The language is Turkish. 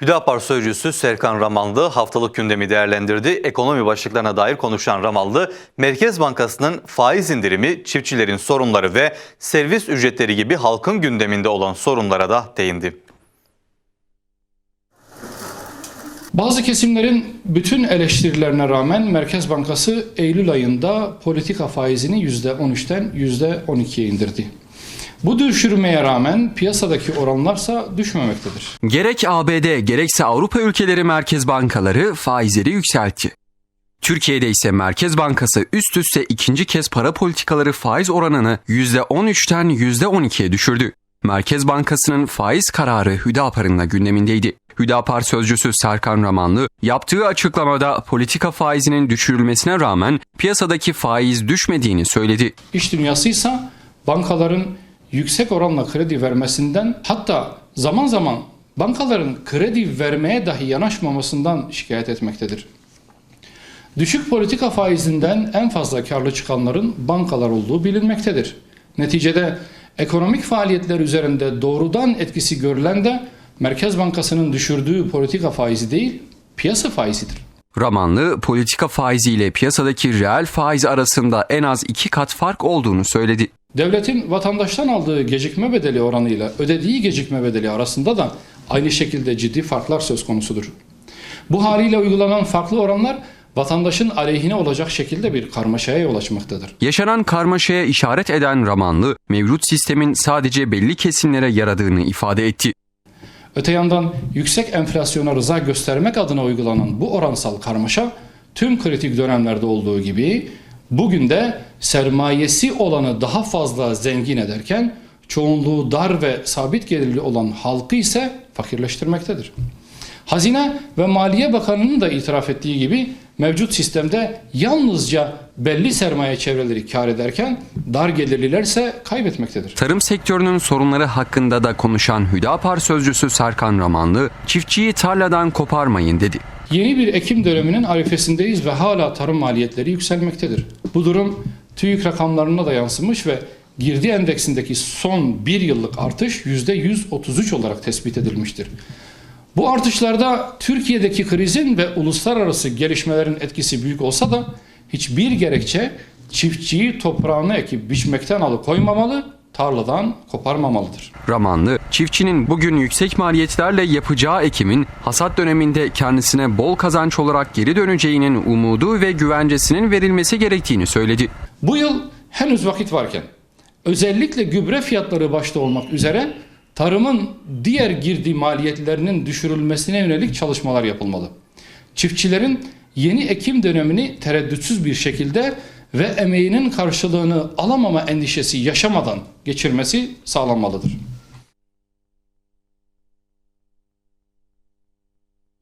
Hüdapar Sözcüsü Serkan Ramanlı haftalık gündemi değerlendirdi. Ekonomi başlıklarına dair konuşan Ramanlı, Merkez Bankası'nın faiz indirimi, çiftçilerin sorunları ve servis ücretleri gibi halkın gündeminde olan sorunlara da değindi. Bazı kesimlerin bütün eleştirilerine rağmen Merkez Bankası Eylül ayında politika faizini %13'ten %12'ye indirdi. Bu düşürmeye rağmen piyasadaki oranlarsa düşmemektedir. Gerek ABD gerekse Avrupa ülkeleri merkez bankaları faizleri yükseltti. Türkiye'de ise Merkez Bankası üst üste ikinci kez para politikaları faiz oranını %13'ten %12'ye düşürdü. Merkez Bankası'nın faiz kararı Hüdapar'ın da gündemindeydi. Hüdapar sözcüsü Serkan Ramanlı yaptığı açıklamada politika faizinin düşürülmesine rağmen piyasadaki faiz düşmediğini söyledi. İş dünyasıysa bankaların yüksek oranla kredi vermesinden hatta zaman zaman bankaların kredi vermeye dahi yanaşmamasından şikayet etmektedir. Düşük politika faizinden en fazla karlı çıkanların bankalar olduğu bilinmektedir. Neticede ekonomik faaliyetler üzerinde doğrudan etkisi görülen de Merkez Bankası'nın düşürdüğü politika faizi değil, piyasa faizidir. Ramanlı politika faiziyle piyasadaki reel faiz arasında en az iki kat fark olduğunu söyledi. Devletin vatandaştan aldığı gecikme bedeli oranıyla ödediği gecikme bedeli arasında da aynı şekilde ciddi farklar söz konusudur. Bu haliyle uygulanan farklı oranlar vatandaşın aleyhine olacak şekilde bir karmaşaya yol açmaktadır. Yaşanan karmaşaya işaret eden Ramanlı, mevcut sistemin sadece belli kesimlere yaradığını ifade etti. Öte yandan yüksek enflasyona rıza göstermek adına uygulanan bu oransal karmaşa tüm kritik dönemlerde olduğu gibi bugün de sermayesi olanı daha fazla zengin ederken çoğunluğu dar ve sabit gelirli olan halkı ise fakirleştirmektedir. Hazine ve Maliye Bakanı'nın da itiraf ettiği gibi mevcut sistemde yalnızca belli sermaye çevreleri kar ederken dar gelirliler ise kaybetmektedir. Tarım sektörünün sorunları hakkında da konuşan Hüdapar sözcüsü Serkan Ramanlı, çiftçiyi tarladan koparmayın dedi. Yeni bir ekim döneminin arifesindeyiz ve hala tarım maliyetleri yükselmektedir. Bu durum TÜİK rakamlarına da yansımış ve girdi endeksindeki son bir yıllık artış %133 olarak tespit edilmiştir. Bu artışlarda Türkiye'deki krizin ve uluslararası gelişmelerin etkisi büyük olsa da hiçbir gerekçe çiftçiyi toprağını ekip biçmekten alıkoymamalı, tarladan koparmamalıdır. Ramanlı, çiftçinin bugün yüksek maliyetlerle yapacağı ekimin hasat döneminde kendisine bol kazanç olarak geri döneceğinin umudu ve güvencesinin verilmesi gerektiğini söyledi. Bu yıl henüz vakit varken özellikle gübre fiyatları başta olmak üzere tarımın diğer girdi maliyetlerinin düşürülmesine yönelik çalışmalar yapılmalı. Çiftçilerin yeni ekim dönemini tereddütsüz bir şekilde ve emeğinin karşılığını alamama endişesi yaşamadan geçirmesi sağlanmalıdır.